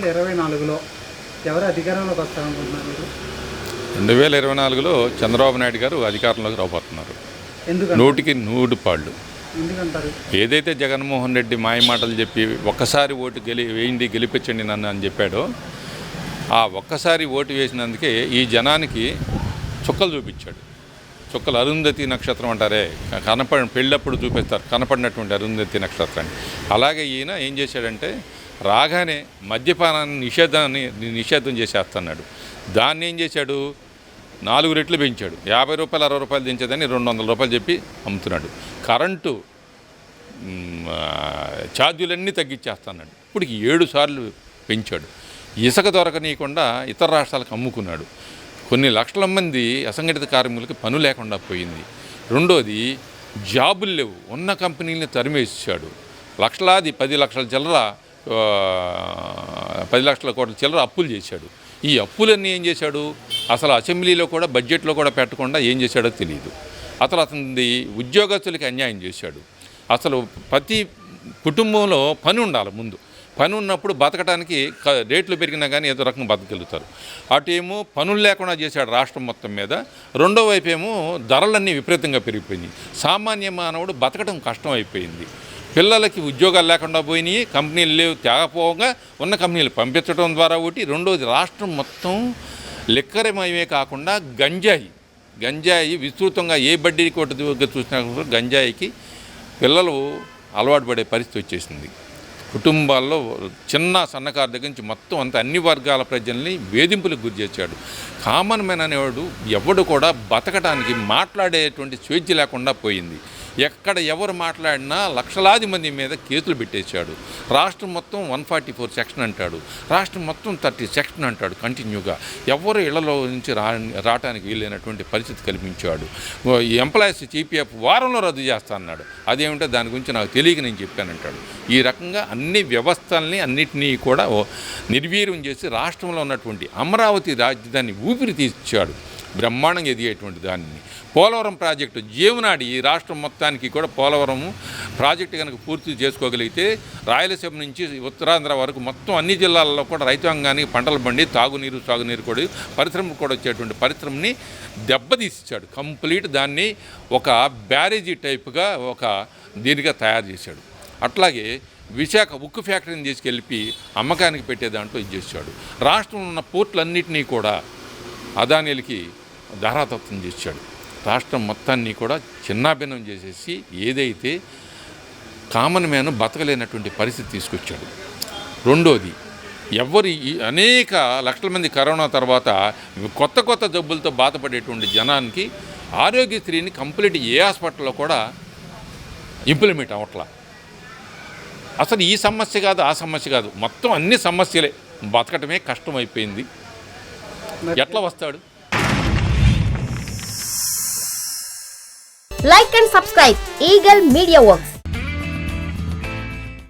వేల ఇరవై నాలుగులో ఎవరు అధికారంలోకి వస్తారనుకుంటున్నారు మీరు? రెండు వేల ఇరవై నాలుగులో చంద్రబాబు నాయుడు గారు అధికారంలోకి రాబోతున్నారు. నూటికి నూరు పాళ్ళు. ఏదైతే జగన్మోహన్ రెడ్డి మాయ మాటలు చెప్పి ఒక్కసారి ఓటు గెలి వేయండి గెలిపించండి నన్ను అని చెప్పాడో ఆ ఒక్కసారి ఓటు వేసినందుకే ఈ జనానికి చుక్కలు చూపించాడు. చుక్కలు అరుంధతి నక్షత్రం అంటారే కనపడి పెళ్ళప్పుడు చూపిస్తారు కనపడినటువంటి అరుంధతి నక్షత్రాన్ని. అలాగే ఈయన ఏం చేశాడంటే రాగానే మద్యపానాన్ని నిషేధాన్ని నిషేధం చేసేస్తున్నాడు. దాన్ని ఏం చేశాడు? నాలుగు రెట్లు పెంచాడు. యాభై రూపాయలు అరవై రూపాయలు దించేదని రెండు వందల రూపాయలు చెప్పి అమ్ముతున్నాడు. కరెంటు ఛార్జీలన్నీ తగ్గించేస్తున్నాడు. ఇప్పటికి ఏడు సార్లు పెంచాడు. ఇసుక దొరకనీయకుండా ఇతర రాష్ట్రాలకు అమ్ముకున్నాడు. కొన్ని లక్షల మంది అసంఘటిత కార్మికులకి పను లేకుండా పోయింది. రెండోది జాబులు లేవు. ఉన్న కంపెనీలని తరిమేసాడు లక్షలాది పది లక్షల చిల్లర పది లక్షల కోట్ల చిల్లర అప్పులు చేశాడు. ఈ అప్పులన్నీ ఏం చేశాడు? అసలు అసెంబ్లీలో కూడా బడ్జెట్లో కూడా పెట్టకుండా ఏం చేశాడో తెలియదు అసలు అతనిది ఉద్యోగస్తులకి అన్యాయం చేశాడు. అసలు ప్రతి కుటుంబంలో పని ఉండాలి ముందు. పని ఉన్నప్పుడు బతకడానికి రేట్లు పెరిగినా కానీ ఏదో రకంగా బతకగలుగుతారు. ఏమో పనులు లేకుండా చేశాడు రాష్ట్రం మొత్తం మీద. రెండో వైపు ఏమో ధరలన్నీ విపరీతంగా పెరిగిపోయింది సామాన్య మానవుడు బతకడం కష్టం అయిపోయింది. పిల్లలకి ఉద్యోగాలు లేకుండా పోయినాయి కంపెనీలు లేవు తేకపోగా ఉన్న కంపెనీలు పంపించడం ద్వారా ఒకటి. రెండోది రాష్ట్రం మొత్తం లిక్కరమయమే కాకుండా గంజాయి గంజాయి విస్తృతంగా ఏ బడ్డీ కొట్టు చూసినా గంజాయికి పిల్లలు అలవాటు పడే పరిస్థితి వచ్చేసింది. కుటుంబాల్లో చిన్న సన్నకారు దగ్గర నుంచి మొత్తం అంత అన్ని వర్గాల ప్రజల్ని వేధింపులకు గురి చేశాడు. కామన్ మ్యాన్ అనేవాడు ఎవడు కూడా బతకడానికి మాట్లాడేటువంటి స్వేచ్ఛ లేకుండా పోయింది. ఎక్కడ ఎవరు మాట్లాడినా లక్షలాది మంది మీద కేసులు పెట్టేశాడు. రాష్ట్రం మొత్తం వన్ ఫార్టీ ఫోర్ సెక్షన్ అంటాడు. రాష్ట్రం మొత్తం థర్టీ సెక్షన్ అంటాడు కంటిన్యూగా. ఎవరు ఇళ్ళలో నుంచి రా రావడానికి వీలైనటువంటి పరిస్థితి కల్పించాడు. ఎంప్లాయీస్ చీపీఎఫ్ వారంలో రద్దు చేస్తా అన్నాడు అదేమిటో దాని గురించి నాకు తెలియక నేను చెప్పానంటాడు. ఈ రకంగా అన్ని వ్యవస్థల్ని అన్నిటినీ కూడా నిర్వీర్యం చేసి రాష్ట్రంలో ఉన్నటువంటి అమరావతి రాజధాని ఊపిరి తీర్చాడు. బ్రహ్మాండంగా ఎదిగేటువంటి దానిని. పోలవరం ప్రాజెక్టు జీవనాడి ఈ రాష్ట్రం మొత్తానికి కూడా పోలవరం ప్రాజెక్టు కనుక పూర్తి చేసుకోగలిగితే రాయలసీమ నుంచి ఉత్తరాంధ్ర వరకు మొత్తం అన్ని జిల్లాలలో కూడా రైతాంగానికి పంటలు పండి తాగునీరు సాగునీరు కూడా పరిశ్రమలు కూడా వచ్చేటువంటి పరిశ్రమని దెబ్బతీసిచ్చాడు కంప్లీట్ దాన్ని ఒక బ్యారేజీ టైప్గా ఒక దీనిగా తయారు చేశాడు. అట్లాగే విశాఖ ఉక్కు ఫ్యాక్టరీని తీసుకెళ్ళి అమ్మకానికి పెట్టే దాంట్లో ఇది చేశాడు. రాష్ట్రంలో ఉన్న పోర్టులన్నింటినీ కూడా అదానీలకి ధారాతత్వం చేశాడు. రాష్ట్రం మొత్తాన్ని కూడా చిన్నాభిన్నం చేసేసి ఏదైతే కామన్ మ్యాన్ బతకలేనటువంటి పరిస్థితి తీసుకొచ్చాడు. రెండోది ఎవరి అనేక లక్షల మంది కరోనా తర్వాత కొత్త కొత్త జబ్బులతో బాధపడేటువంటి జనానికి ఆరోగ్యశ్రీని కంప్లీట్ ఏ హాస్పిటల్లో కూడా ఇంప్లిమెంట్ అవట్లా అసలు ఈ సమస్య కాదు ఆ సమస్య కాదు. మొత్తం అన్ని సమస్యలే. బతకటమే కష్టం అయిపోయింది. ఎట్లా వస్తాడు? Like and subscribe Eagle Media Works.